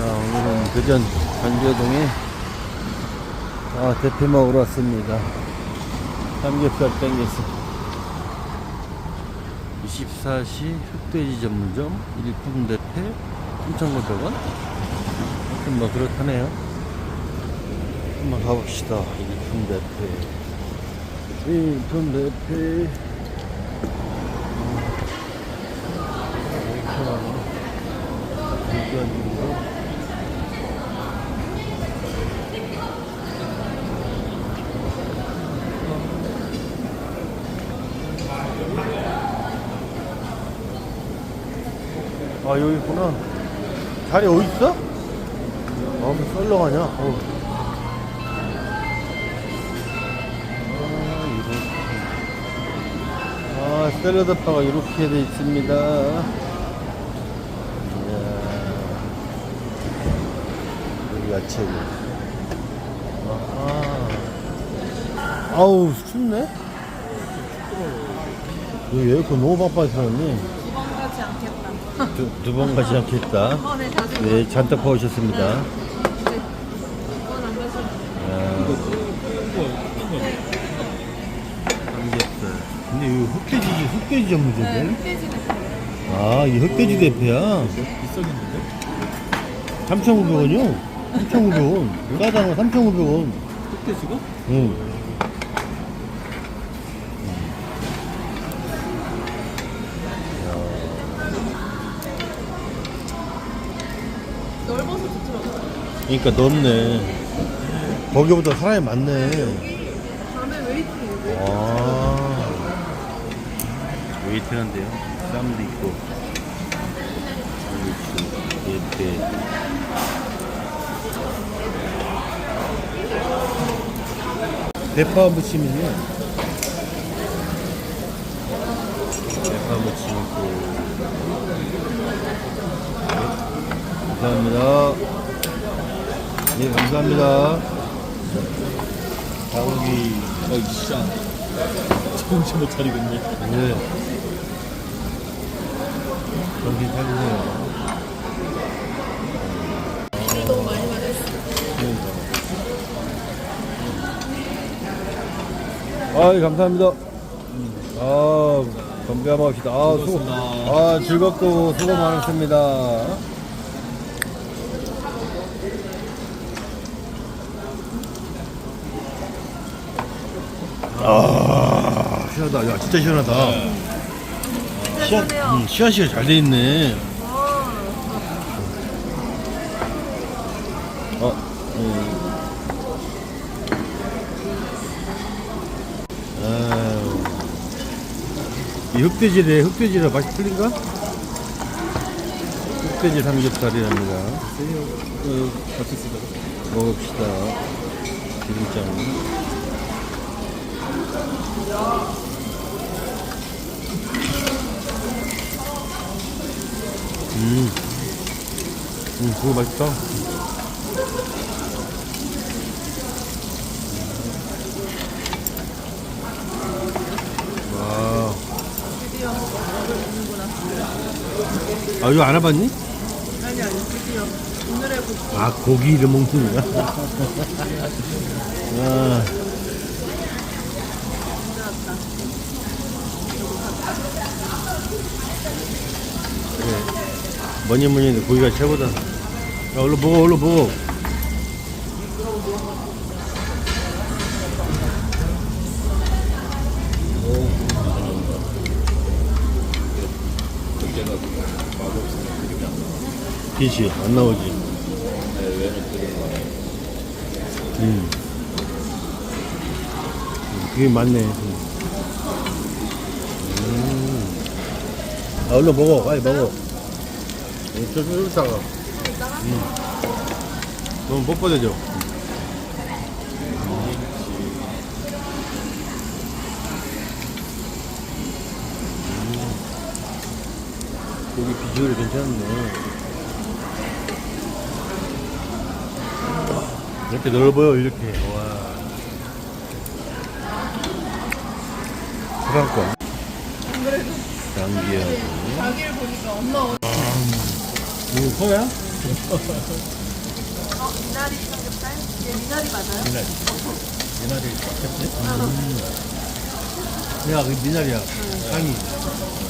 자, 오늘은 대전 반교동에 아, 대패 먹으러 왔습니다. 삼겹살 땡겼어. 24시 흑돼지 전문점 일품 대패 3,900원. 하여튼 뭐 그렇다네요. 한번 가봅시다. 일품 대패. 일품 대패. 어, 이렇게 많아. 이거 아 여기 있구나 자리 어디 있어? 아, 뭐 썰렁하냐? 어. 아. 아, 샐러드 바가 이렇게 돼 있습니다. 이야. 여기 야채고. 아하. 아우, 춥네? 여기 에어컨 너무 바빠서 살았네. 두번 가지 않겠다. 두, 두번 가지 않겠다. 한 번에 자주 네, 잔뜩 퍼오셨습니다. 두번 안 가시면 삼겹살. 근데 이거 흑돼지, 흑돼지 네, 전문점이야? 흑돼지는 아, 이 흑돼지 대패야. 비싸겠는데? 3,900원이요? 3,900원. 싸잖아, 3,900원. 흑돼지가? 응. 그러니까 넓네. 거기보다 사람이 많네. 아. 웨이팅한데요. 쌈도 있고. 이렇게. 대파 무침이네. 대파 무침 있고. 네, 감사합니다. 예, 감사합니다. 닭고기. 어이 진짜 정신 못 차리고 있네 네. 정신 차리세요. 물이 너무 많이 마셨어. 아, 감사합니다. 아, 건배 한번 합시다. 아, 수고. 아, 즐겁고 수고 많으십니다. 시원하다. 야, 진짜 시원하다. 시원, 편해요. 음, 시원시가 잘돼 있네. 와, 어, 음. 아유. 이 흑돼지래, 흑돼지라 맛이 틀린가? 흑돼지 삼겹살이랍니다. 어, 먹읍시다. 기름장. 음. 음, 그거 맛있다. 와. 아, 이거 안 해봤니? 아니, 아니, 드디어. 오늘의 국 아, 고기를 먹는구나. 아. 그래. 뭐니 뭐니 해도 고기가 최고다. 야, 얼른 먹어, 얼른 먹어. 빛이 안 나오지. 음, 그게 맞네. 음. 아, 얼른 먹어. 빨리 먹어. 저, 저, 저, 음. 너무 뻣뻣해져. 고기 비주얼이 괜찮네. 이렇게 넓어요, 이렇게. 와. 안 그래도 장기하고. 자기를 보니까 엄마 옷 이거 커야? 어, 미나리 삼겹살? 얘 미나리 맞아요? 미나리. 미나리 막혔지? 야, 그 미나리야. 향이.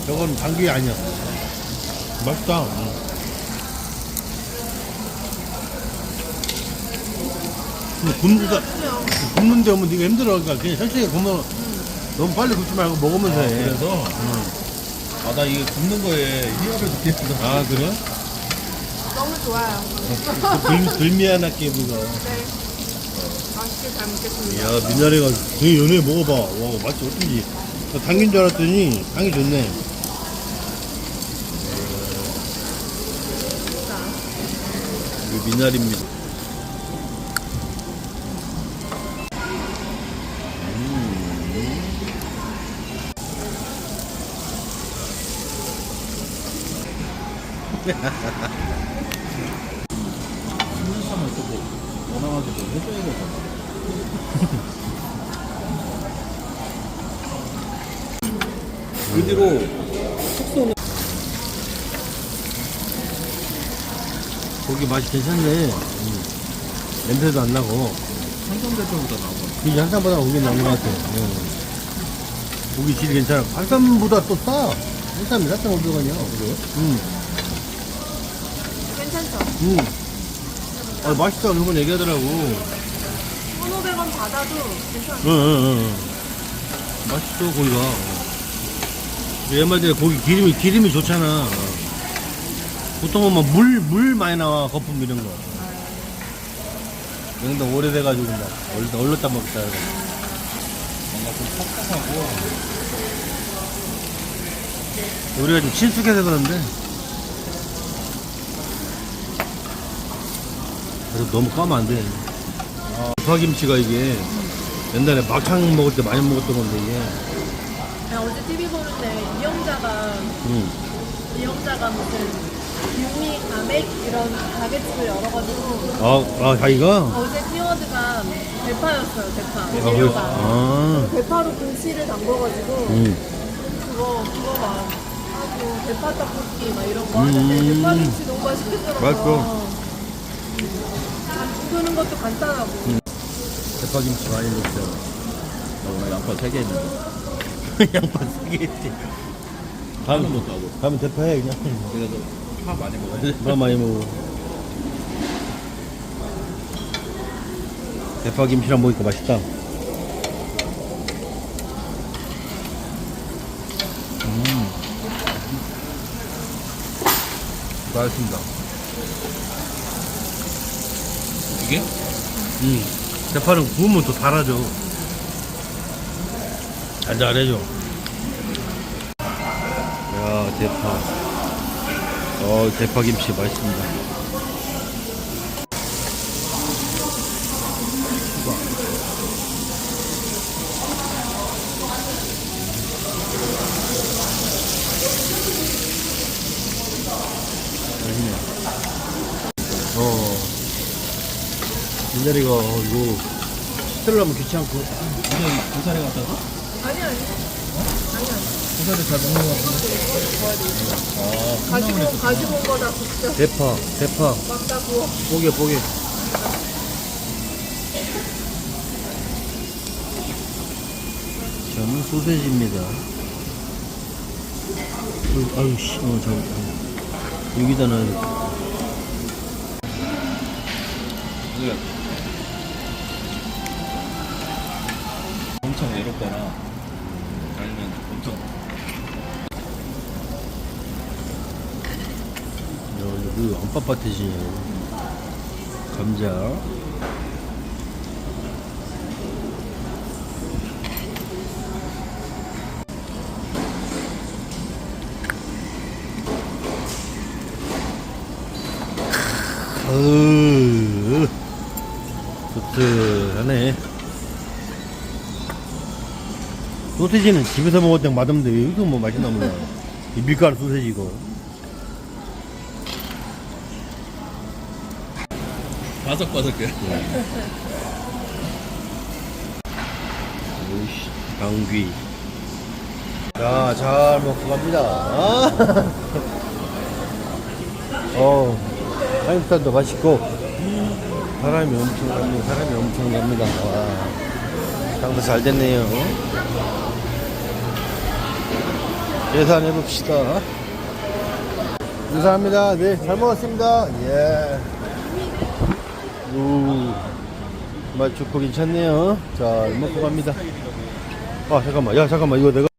저건 당귀 아니야. 맛있다. 근데 굽는다. 굽는데 오면 네가 힘들어. 그러니까 그냥 천천히 굽면 너무 빨리 굽지 말고 먹으면서 해. 그래서 아 나 이거 굽는 거에 희열을 느끼는다. 아, 그래? 좋아요. 들, 들미안하게 그거. 네. 맛있게 잘 먹겠습니다. 야, 미나리가 되게 연해 먹어봐. 와, 맛이 어쩐지. 나 당긴 줄 알았더니 향이 좋네. 이 미나리입니다. 신 선함을 또뭐 좀 해줘야 되잖아. 그 뒤로 숙소는 고기 맛이 괜찮네. 음. 냄새도 안 나고. 때보다 나오고 이게 한산보다 고기 나은 것 같아. 응. 고기 질 괜찮아. 한산보다 또 싸. 한산이 4,500원이야. 그래요? 응. 괜찮죠? 응. 아, 맛있다. 건 얘기하더라고. 1,500원 받아도 괜찮아요. 응, 응, 응. 맛있어, 고기가. 옛말에 고기 기름이, 기름이 좋잖아. 보통은 막 물, 물 많이 나와. 거품 이런 거. 영도 오래돼가지고 막, 얼, 얼렸다 먹다. 뭔가 좀 퍽퍽하고 우리가 좀 친숙해서 그런데. 그래서 너무 까면 안 돼. 아, 파김치가 이게 옛날에 막창 먹을 때 많이 먹었던 건데, 이게. 그냥 어제 TV 보는데 이영자가 응. 이영자가 무슨 육미 가맥 이런 가게집을 열어가지고 아, 아, 자기가? 어제 키워드가 대파였어요. 대파. 아, 그래. 아. 대파로 김치를 담궈가지고 응. 그거 그거 막 하고 대파 떡볶이 막 이런 거 하는데 음. 대파 김치 너무 맛있겠더라고. 맛있어. 담그는 것도 간단하고. 대파김치 많이 먹자. 나 오늘 양파 3개 했는데 양파 세개 했지. 하는 다음, 것도 하고 다음에 대파 해, 그냥. 그래서 파 많이 먹어야지 파 많이 먹어. 대파김치랑 먹으니까 맛있다. 음. 맛있습니다. 이게? 음. 대파는 구우면 또 달아져. 달달해져. 야, 대파. 어, 대파 김치 맛있습니다. 맛있네. 민다리가 어, 이거 시들려면 귀찮고 그냥 고사리 갖다서? 아니 아니. 고사리 잘 먹는 거 같은데? 아 가지고 가지고 온 거다 진짜 대파 대파 막다 구워. 뽀개 뽀개 저는 소세지입니다 어, 아유 씨, 어, 저, 어. 여기다 놔야 이 엄청 외롭거나 아니면 엄청. 야, 여기 안 빳빳해지네 감자. 어으 좋트하네 소세지는 집에서 먹을 때 맛없는데 왜 여기서 뭐 맛있나 몰라 이 밀가루 소세지 이거 바삭바삭해 오이씨, 당귀. 자, 잘 먹고 갑니다. 아. 어, 삼겹살도 맛있고 사람이 엄청 갑니다. 사람이 엄청 갑니다. 와, 장사 잘 됐네요. 계산해 봅시다. 감사합니다. 네, 잘 먹었습니다. 예. 오, 맛 좋고 괜찮네요. 자, 먹고 갑니다. 아, 잠깐만. 야, 잠깐만. 이거 내가